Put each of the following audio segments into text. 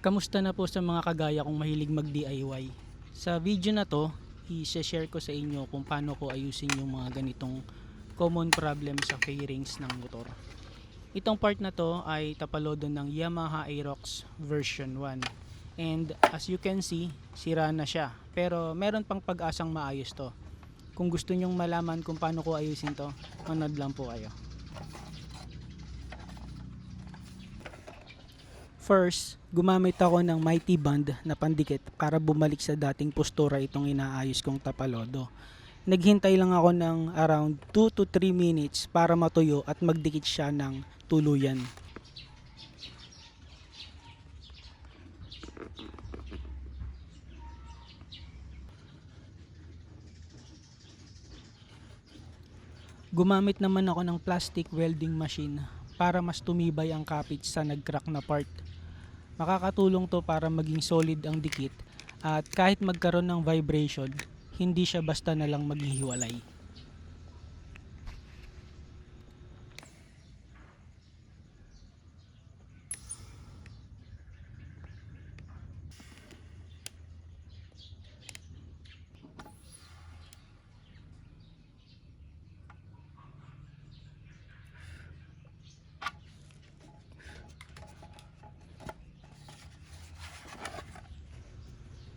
Kamusta na po sa mga kagaya kong mahilig mag-DIY? Sa video na to, i-share ko sa inyo kung paano ko ayusin yung mga ganitong common problem sa fairings ng motor. Itong part na to ay tapalodo ng Yamaha Aerox version 1. And as you can see, sira na siya. Pero meron pang pag-asang maayos to. Kung gusto nyong malaman kung paano ko ayusin to, manood lang po kayo. First, gumamit ako ng mighty band na pandikit para bumalik sa dating postura itong inaayos kong tapalodo. Naghintay lang ako ng around 2 to 3 minutes para matuyo at magdikit siya ng tuluyan. Gumamit naman ako ng plastic welding machine para mas tumibay ang kapit sa nag-crack na part. Makakatulong to para maging solid ang dikit at kahit magkaroon ng vibration, hindi siya basta na lang maghihiwalay.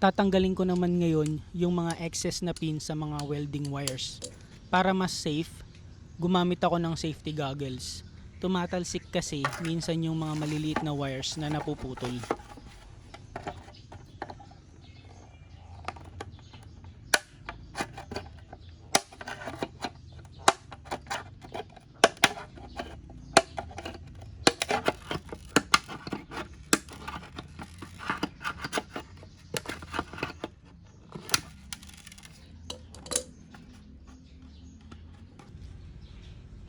Tatanggalin ko naman ngayon yung mga excess na pin sa mga welding wires. Para mas safe, gumamit ako ng safety goggles. Tumatalsik kasi minsan yung mga maliliit na wires na napuputol.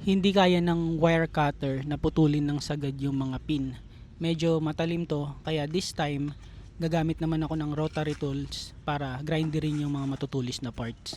Hindi kaya ng wire cutter na putulin ng sagad yung mga pin. Medyo matalim to, kaya this time, gagamit naman ako ng rotary tools para grinderin yung mga matutulis na parts.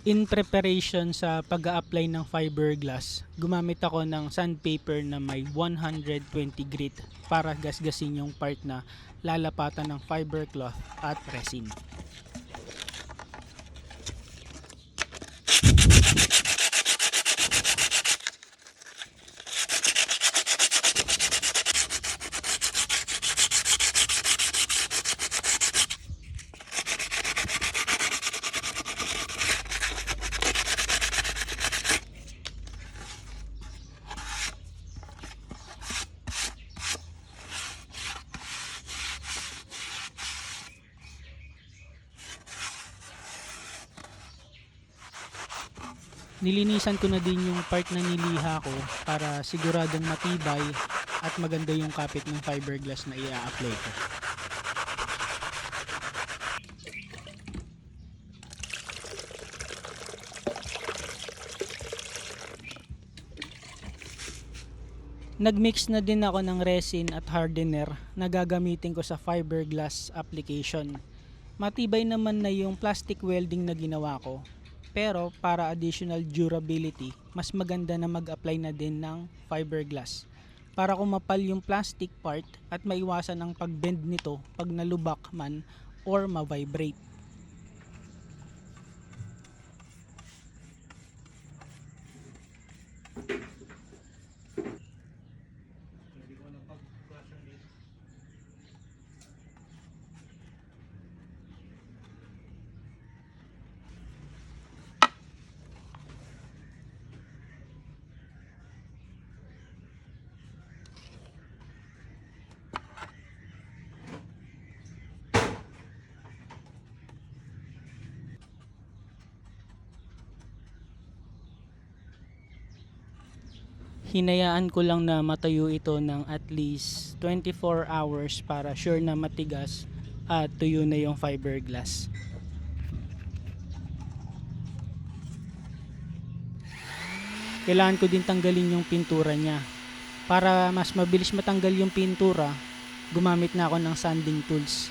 In preparation sa pag apply ng fiberglass, gumamit ako ng sandpaper na may 120 grit para gasgasin yung part na lalapatan ng fiber cloth at resin. Nilinisan ko na din yung part na niliha ko para siguradong matibay at maganda yung kapit ng fiberglass na i-apply ko. Nagmix na din ako ng resin at hardener na gagamitin ko sa fiberglass application. Matibay naman na yung plastic welding na ginawa ko. Pero para additional durability, mas maganda na mag-apply na din ng fiberglass. Para kumapal yung plastic part at maiwasan ang pag-bend nito pag nalubak man or ma-vibrate. Hinayaan ko lang na matayo ito ng at least 24 hours para sure na matigas at tuyo na yung fiberglass. Kailangan ko din tanggalin yung pintura niya. Para mas mabilis matanggal yung pintura, gumamit na ako ng sanding tools.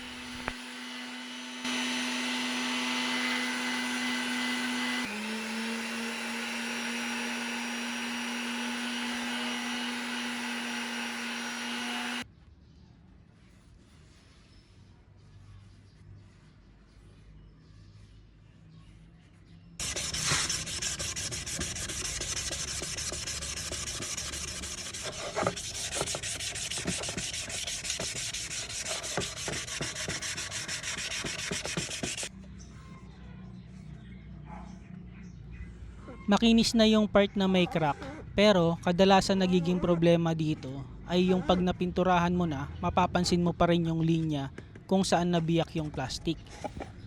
Makinis na yung part na may crack. Pero kadalasan nagiging problema dito ay yung pag napinturahan mo na, mapapansin mo pa rin yung linya kung saan nabiyak yung plastic.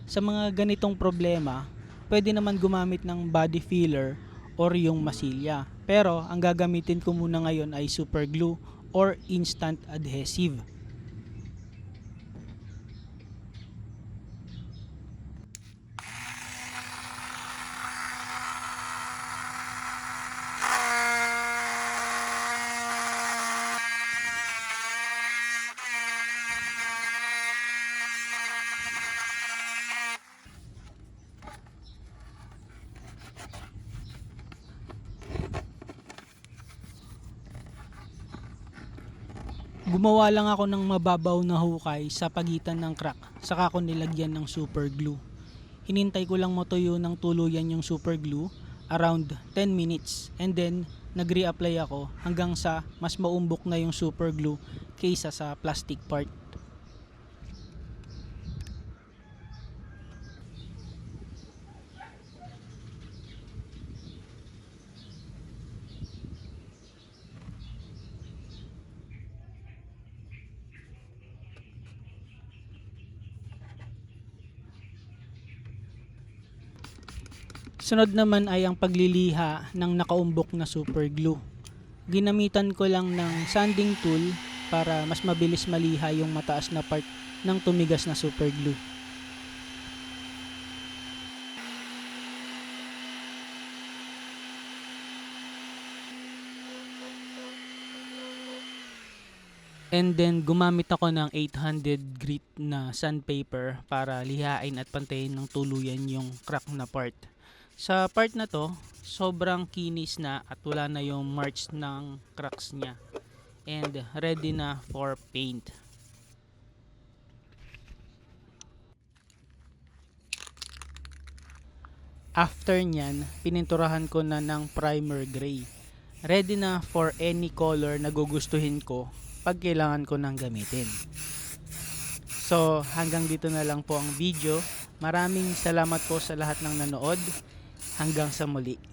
Sa mga ganitong problema, pwede naman gumamit ng body filler or yung masilya. Pero ang gagamitin ko muna ngayon ay super glue or instant adhesive. Gumawa lang ako ng mababaw na hukay sa pagitan ng crack, saka ko nilagyan ng super glue. Hinintay ko lang matuyo ng tuluyan yung super glue around 10 minutes and then nag-reapply ako hanggang sa mas maumbok na yung super glue kaysa sa plastic part. Sunod naman ay ang pagliliha ng nakaumbok na super glue. Ginamitan ko lang ng sanding tool para mas mabilis maliha yung mataas na part ng tumigas na super glue. And then gumamit ako ng 800 grit na sandpaper para lihain at pantayin ng tuluyan yung crack na part. Sa part na to, sobrang kinis na at wala na yung marks ng cracks niya. And ready na for paint. After nyan, pininturahan ko na ng primer gray. Ready na for any color na gugustuhin ko pag kailangan ko nang gamitin. So, hanggang dito na lang po ang video. Maraming salamat po sa lahat ng nanood. Hanggang sa muli.